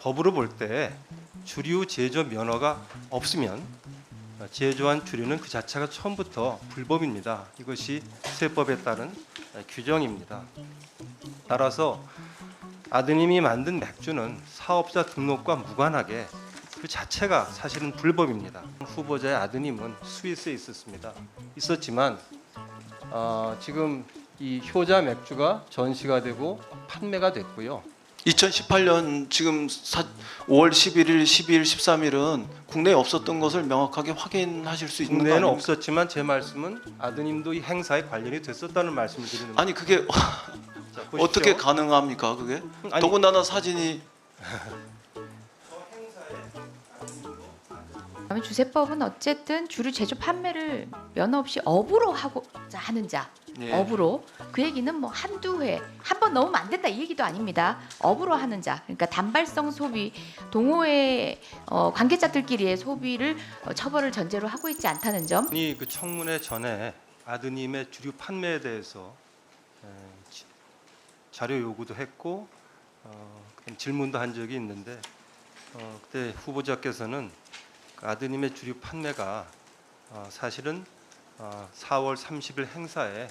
법으로 볼 때 주류 제조 면허가 없으면 어, 제조한 주류는 그 자체가 처음부터 불법입니다. 이것이 세법에 따른 어, 규정입니다. 따라서 아드님이 만든 맥주는 사업자 등록과 무관하게 그 자체가 사실은 불법입니다. 후보자의 아드님은 스위스에 있었습니다. 있었지만 어, 지금 이 효자 맥주가 전시가 되고 판매가 됐고요. 2018년 지금 사, 5월 11일, 12일, 13일은 국내에 없었던 것을 명확하게 확인하실 수 있는 거 국내에는? 없었지만 제 말씀은 아드님도 이 행사에 관련이 됐었다는 말씀을 드리는. 아니 그게 자. 어떻게 가능합니까? 그게 아니, 더군다나 사진이 그다음에 주세법은 어쨌든 주류 제조 판매를 면허 없이 업으로 하고자 하는 자 예. 업으로. 그 얘기는 뭐 한두 회 한번 넣으면 안 된다 이 얘기도 아닙니다. 업으로 하는 자 그러니까 단발성 소비 동호회 어, 관계자들끼리의 소비를 어, 처벌을 전제로 하고 있지 않다는 점. 아니 그 청문회 전에 아드님의 주류 판매에 대해서 에, 지- 자료 요구도 했고 어, 그다음 질문도 한 적이 있는데 어, 그때 후보자께서는 그 아드님의 주류 판매가 어, 사실은 어, 4월 30일 행사에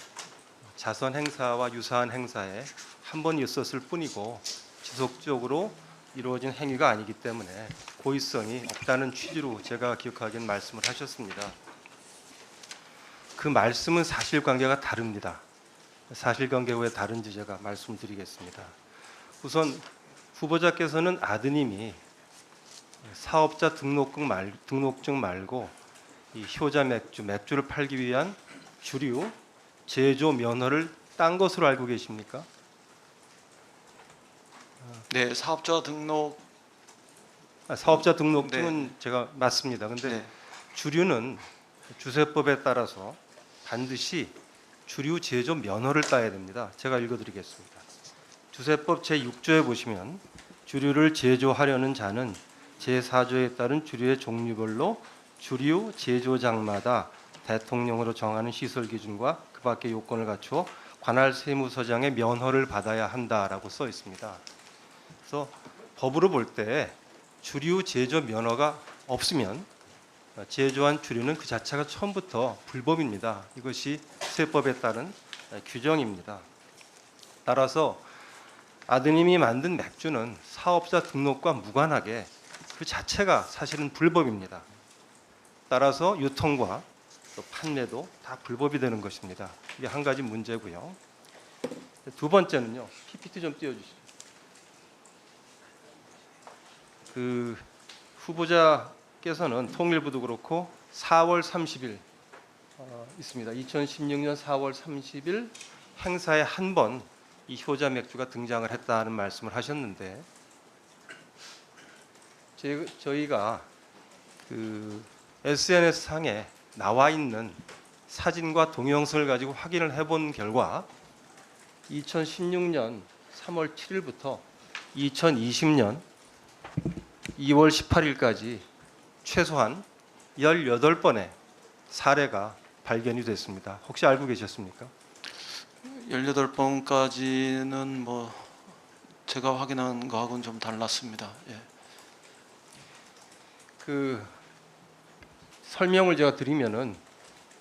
자선 행사와 유사한 행사에 한 번 있었을 뿐이고 지속적으로 이루어진 행위가 아니기 때문에 고의성이 없다는 취지로 제가 기억하기엔 말씀을 하셨습니다. 그 말씀은 사실관계가 다릅니다. 사실관계가 왜 다른지 제가 말씀드리겠습니다. 우선 후보자께서는 아드님이 사업자 등록증, 말, 등록증 말고 이 효자 맥주, 맥주를 팔기 위한 주류 제조 면허를 딴 것으로 알고 계십니까? 네 사업자 등록 아, 사업자 등록증은 제가 맞습니다. 근데 네. 주류는 주세법에 따라서 반드시 주류 제조 면허를 따야 됩니다. 제가 읽어드리겠습니다. 주세법 제 6조에 보시면 주류를 제조하려는 자는 제 4조에 따른 주류의 종류별로 주류 제조장마다 대통령으로 정하는 시설 기준과 그 밖의 요건을 갖추어 관할 세무서장의 면허를 받아야 한다라고 써 있습니다. 그래서 법으로 볼 때 주류 제조 면허가 없으면 제조한 주류는 그 자체가 처음부터 불법입니다. 이것이 세법에 따른 규정입니다. 따라서 아드님이 만든 맥주는 사업자 등록과 무관하게 그 자체가 사실은 불법입니다. 따라서 유통과 또 판매도 다 불법이 되는 것입니다. 이게 한 가지 문제고요. 두 번째는요. PPT 좀 띄워주시죠. 그 후보자께서는 통일부도 그렇고 4월 30일 어, 있습니다. 2016년 4월 30일 행사에 한 번 이 효자 맥주가 등장을 했다는 말씀을 하셨는데 제, 저희가 그 SNS 상에 나와 있는 사진과 동영상을 가지고 확인을 해본 결과 2016년 3월 7일부터 2020년 2월 18일까지 최소한 18번의 사례가 발견이 됐습니다. 혹시 알고 계셨습니까? 18번까지는 뭐 제가 확인한 거하고는 좀 달랐습니다. 예. 그 설명을 제가 드리면은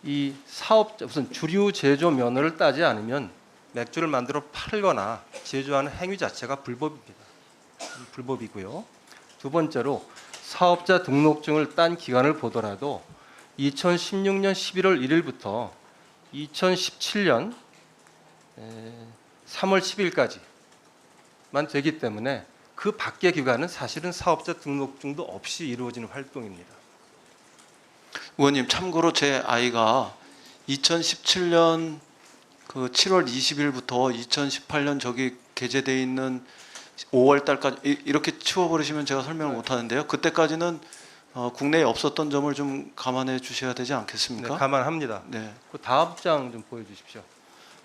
이 사업자 우선 주류 제조 면허를 따지 않으면 맥주를 만들어 팔거나 제조하는 행위 자체가 불법입니다. 불법이고요. 두 번째로 사업자 등록증을 딴 기간을 보더라도 2016년 11월 1일부터 2017년 3월 10일까지만 되기 때문에 그 밖의 기간은 사실은 사업자 등록증도 없이 이루어지는 활동입니다. 의원님 참고로 제 아이가 2017년 그 7월 20일부터 2018년 저기 게재돼 있는 5월 달까지 이- 이렇게 치워버리시면 제가 설명을 못 하는데요. 그때까지는 어, 국내에 없었던 점을 좀 감안해 주셔야 되지 네, 않겠습니까? 감안합니다. 네. 그 다음 장 좀 보여주십시오.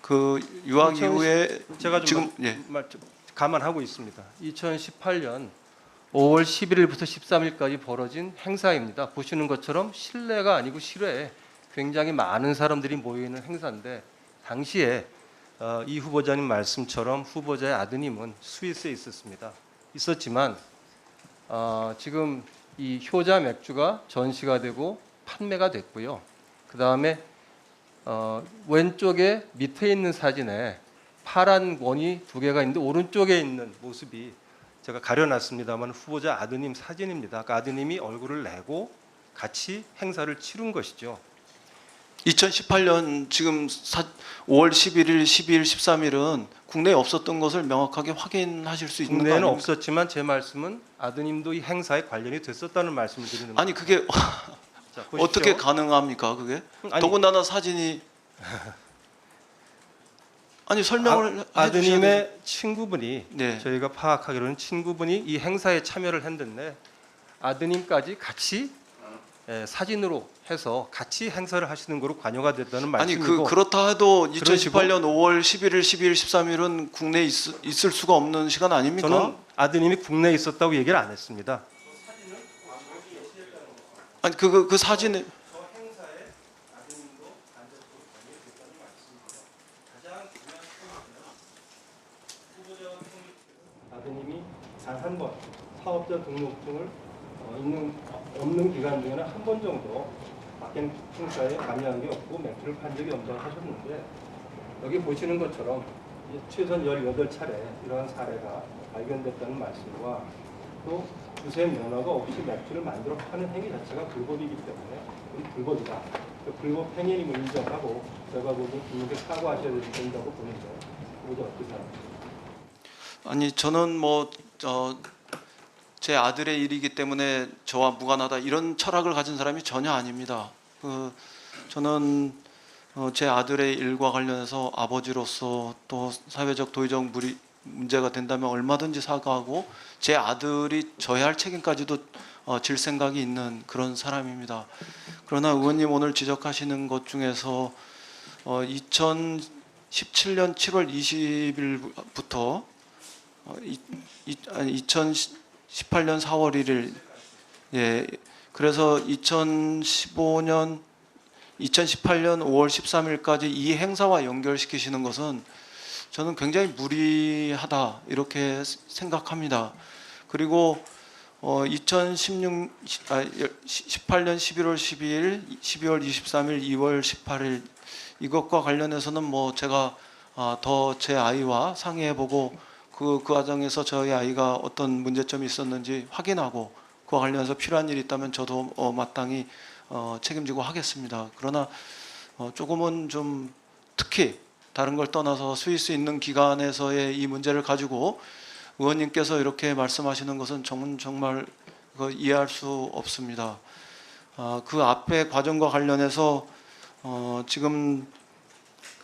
그 유학 2010 이후에 제가 좀 지금 예. 말, 좀 감안하고 있습니다. 2018년 5월 11일부터 13일까지 벌어진 행사입니다. 보시는 것처럼 실내가 아니고 실외에 굉장히 많은 사람들이 모여 있는 행사인데 당시에 어, 이 후보자님 말씀처럼 후보자의 아드님은 스위스에 있었습니다. 있었지만 어, 지금 이 효자 맥주가 전시가 되고 판매가 됐고요. 그 다음에 어, 왼쪽에 밑에 있는 사진에 파란 원이 두 개가 있는데 오른쪽에 있는 모습이 제가 가려놨습니다만 후보자 아드님 사진입니다. 그 아드님이 얼굴을 내고 같이 행사를 치룬 것이죠. 2018년 지금 사, 5월 11일, 12일, 13일은 국내에 없었던 것을 명확하게 확인하실 수 있는 아닙니까? 없었지만 제 말씀은 아드님도 이 행사에 관련이 됐었다는 말씀을 드리는 겁니다. 아니 그게 자. 어떻게 가능합니까? 그게 아니, 더군다나 사진이 아니 설명을 아. 아드님의 친구분이 네. 저희가 파악하기로는 친구분이 이 행사에 참여를 했는데 아드님까지 같이 예, 사진으로 해서 같이 행사를 하시는 거로 관여가 됐다는 아니 말씀이고 그 그렇다 해도 그러시고 2018년 5월 11일, 12일, 13일은 국내에 있, 있을 수가 없는 시간 아닙니까? 저는 아드님이 국내에 있었다고 얘기를 안 했습니다. 아니 그그 그 사진에 저 행사에 아드님도 간접적으로 관여됐다는 말씀입니다. 가장 중요한 포인트는 후보자 아드님이 단 한 번 사업자 등록증을 어, 있는 없는 기간 중에는 한 번 정도 박행 행사에 관여한 게 없고 맥주를 판 적이 없다고 하셨는데 여기 보시는 것처럼 이제 최소 18차례 이러한 사례가 발견됐다는 말씀과 또 주세 면허가 없이 맥주를 만들어 파는 행위 자체가 불법이기 때문에 이건 불법이다. 그 불법 행위임을 인정하고 제가 보고 국민께 사과하셔야 된다고 보는데 그보다 어떻게 생각하세요? 아니 저는 뭐 어, 제 아들의 일이기 때문에 저와 무관하다 이런 철학을 가진 사람이 전혀 아닙니다. 그 저는 어, 제 아들의 일과 관련해서 아버지로서 또 사회적 도의적 무리 문제가 된다면 얼마든지 사과하고 제 아들이 져야 할 책임까지도 어, 질 생각이 있는 그런 사람입니다. 그러나 의원님 오늘 지적하시는 것 중에서 어, 2017년 7월 20일부터 어, 이, 이, 아니, 2018년 4월 1일 예 그래서 2015년 2018년 5월 13일까지 이 행사와 연결시키시는 것은 저는 굉장히 무리하다 이렇게 생각합니다. 그리고 어, 2016 아, 18년 11월 12일, 12월 23일, 2월 18일 이것과 관련해서는 뭐 제가 아, 더제 아이와 상의해보고 그, 그 과정에서 저희 아이가 어떤 문제점이 있었는지 확인하고 그와 관련해서 필요한 일이 있다면 저도 어, 마땅히 어, 책임지고 하겠습니다. 그러나 어, 조금은 좀 특히 다른 걸 떠나서 스위스 있는 기관에서의 이 문제를 가지고 의원님께서 이렇게 말씀하시는 것은 정말 정말 그 이해할 수 없습니다. 아, 그 앞에 과정과 관련해서 어, 지금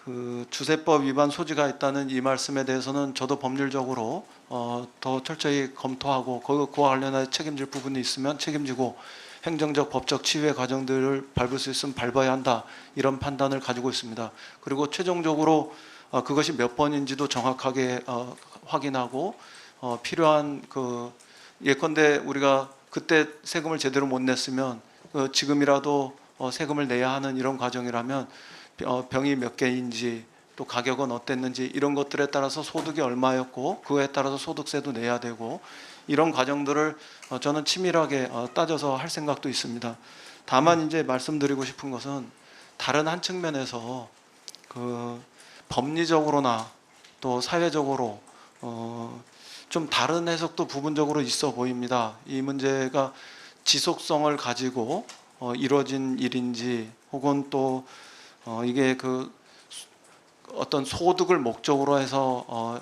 그 주세법 위반 소지가 있다는 이 말씀에 대해서는 저도 법률적으로 어, 더 철저히 검토하고 그- 그와 관련해 책임질 부분이 있으면 책임지고 행정적 법적 치유의 과정들을 밟을 수 있으면 밟아야 한다 이런 판단을 가지고 있습니다. 그리고 최종적으로 어, 그것이 몇 번인지도 정확하게 어, 확인하고 어, 필요한 그 예컨대 우리가 그때 세금을 제대로 못 냈으면 그 지금이라도 어, 세금을 내야 하는 이런 과정이라면 어, 병이 몇 개인지 또 가격은 어땠는지 이런 것들에 따라서 소득이 얼마였고 그에 따라서 소득세도 내야 되고 이런 과정들을 어, 저는 치밀하게 어, 따져서 할 생각도 있습니다. 다만 이제 말씀드리고 싶은 것은 다른 한 측면에서 그 법리적으로나 또 사회적으로 어, 좀 다른 해석도 부분적으로 있어 보입니다. 이 문제가 지속성을 가지고 어, 이루어진 일인지 혹은 또 어, 이게 그 어떤 소득을 목적으로 해서 어,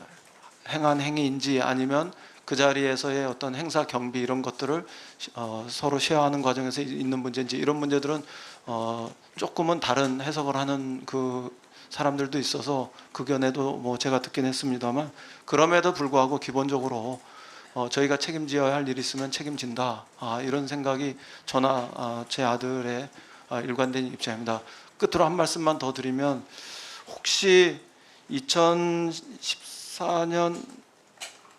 행한 행위인지 아니면 그 자리에서의 어떤 행사 경비 이런 것들을 어, 서로 쉐어하는 과정에서 있는 문제인지 이런 문제들은 어, 조금은 다른 해석을 하는 그 사람들도 있어서 그 견해도 뭐 제가 듣긴 했습니다만 그럼에도 불구하고 기본적으로 어, 저희가 책임져야 할 일이 있으면 책임진다 아, 이런 생각이 저나 아, 제 아들의 아, 일관된 입장입니다. 끝으로 한 말씀만 더 드리면 혹시 2014년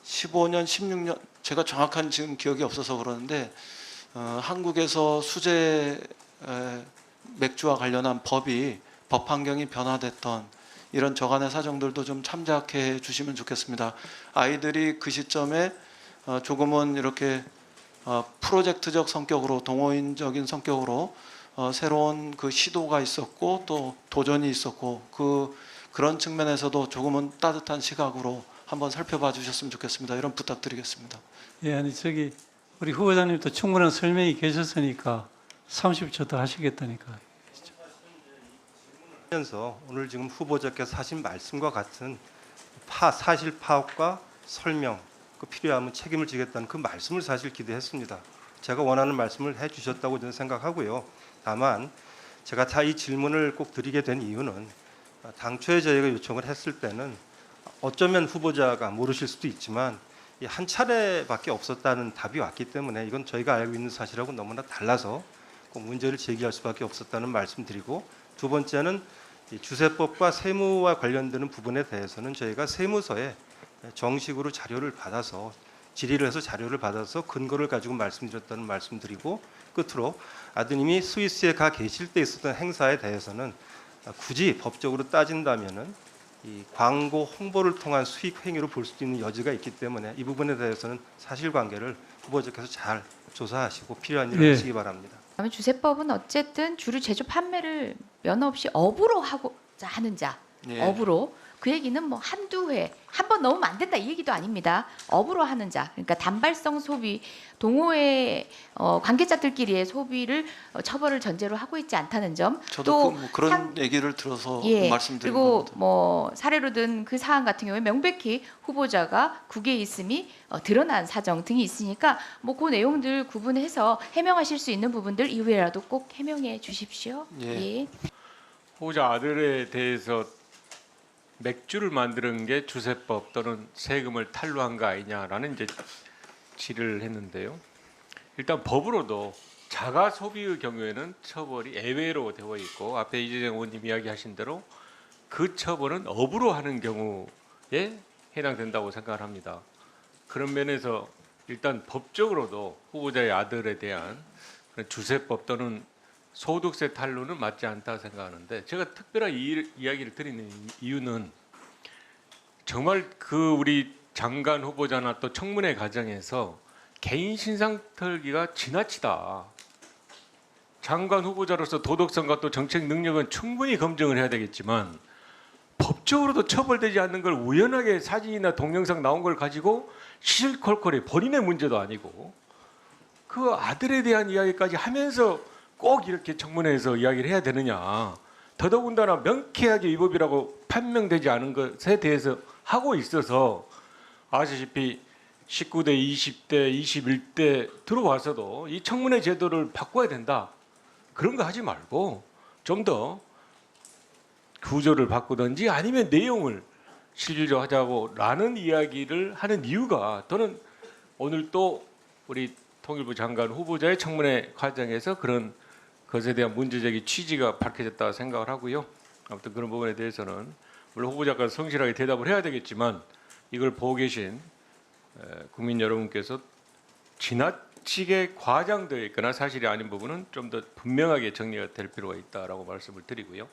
15년, 16년 제가 정확한 지금 기억이 없어서 그러는데 어, 한국에서 수제 에, 맥주와 관련한 법이 법 환경이 변화됐던 이런 저간의 사정들도 좀 참작해 주시면 좋겠습니다. 아이들이 그 시점에 어, 조금은 이렇게 어, 프로젝트적 성격으로 동호인적인 성격으로 어, 새로운 그 시도가 있었고 또 도전이 있었고 그 그런 측면에서도 조금은 따뜻한 시각으로 한번 살펴봐 주셨으면 좋겠습니다. 이런 부탁드리겠습니다. 예, 아니 저기 우리 후보자님도 충분한 설명이 계셨으니까 30초 더 하시겠다니까. 하면서 오늘 지금 후보자께서 하신 말씀과 같은 파 사실 파악과 설명 그 필요하면 책임을 지겠다는 그 말씀을 사실 기대했습니다. 제가 원하는 말씀을 해주셨다고 저는 생각하고요. 다만 제가 다 이 질문을 꼭 드리게 된 이유는 당초에 저희가 요청을 했을 때는 어쩌면 후보자가 모르실 수도 있지만 이한 차례밖에 없었다는 답이 왔기 때문에 이건 저희가 알고 있는 사실하고 너무나 달라서 꼭 문제를 제기할 수밖에 없었다는 말씀드리고 두 번째는 이 주세법과 세무와 관련되는 부분에 대해서는 저희가 세무서에 정식으로 자료를 받아서 질의를 해서 자료를 받아서 근거를 가지고 말씀드렸다는 말씀드리고 끝으로 아드님이 스위스에 가 계실 때 있었던 행사에 대해서는 굳이 법적으로 따진다면은 이 광고 홍보를 통한 수익 행위로 볼 수도 있는 여지가 있기 때문에 이 부분에 대해서는 사실관계를 후보자께서 잘 조사하시고 필요한 일을 예. 하시기 바랍니다. 그다음에 주세법은 어쨌든 주류 제조 판매를 면허 없이 업으로 하고자 하는 자 예. 업으로 그 얘기는 뭐 한두 회 한번 넣으면 안 된다 이 얘기도 아닙니다. 업으로 하는 자 그러니까 단발성 소비 동호회 어, 관계자들끼리의 소비를 어, 처벌을 전제로 하고 있지 않다는 점. 저도 또 그, 뭐 그런 상- 얘기를 들어서 예 말씀드린 그리고 겁니다. 뭐 사례로 든 그 사안 같은 경우에 명백히 후보자가 국외에 있음이 어, 드러난 사정 등이 있으니까 뭐 그 내용들 구분해서 해명하실 수 있는 부분들 이후에라도 꼭 해명해 주십시오. 예. 예. 후보자 아들에 대해서 맥주를 만드는 게 주세법 또는 세금을 탈루한 거 아니냐라는 이제 질의를 했는데요. 일단 법으로도 자가 소비의 경우에는 처벌이 예외로 되어 있고 앞에 이재정 의원님 이야기하신 대로 그 처벌은 업으로 하는 경우에 해당된다고 생각을 합니다. 그런 면에서 일단 법적으로도 후보자의 아들에 대한 주세법 또는 소득세 탈루는 맞지 않다 생각하는데 제가 특별한 이, 이야기를 드리는 이유는 정말 그 우리 장관 후보자나 또 청문회 과정에서 개인 신상 털기가 지나치다. 장관 후보자로서 도덕성과 또 정책 능력은 충분히 검증을 해야 되겠지만 법적으로도 처벌되지 않는 걸 우연하게 사진이나 동영상 나온 걸 가지고 시실콜콜이 본인의 문제도 아니고 그 아들에 대한 이야기까지 하면서 꼭 이렇게 청문회에서 이야기를 해야 되느냐. 더더군다나 명쾌하게 위법이라고 판명되지 않은 것에 대해서 하고 있어서 아시다시피 19대, 20대, 21대 들어와서도 이 청문회 제도를 바꿔야 된다. 그런 거 하지 말고 좀 더 구조를 바꾸든지 아니면 내용을 실질적하자고라는 이야기를 하는 이유가 저는 오늘 또 우리 통일부 장관 후보자의 청문회 과정에서 그런 것에 대한 문제적인 취지가 밝혀졌다 생각을 하고요. 아무튼 그런 부분에 대해서는 물론 후보자가 성실하게 대답을 해야 되겠지만 이걸 보고 계신 에, 국민 여러분께서 지나치게 과장되어 있거나 사실이 아닌 부분은 좀 더 분명하게 정리가 될 필요가 있다라고 말씀을 드리고요.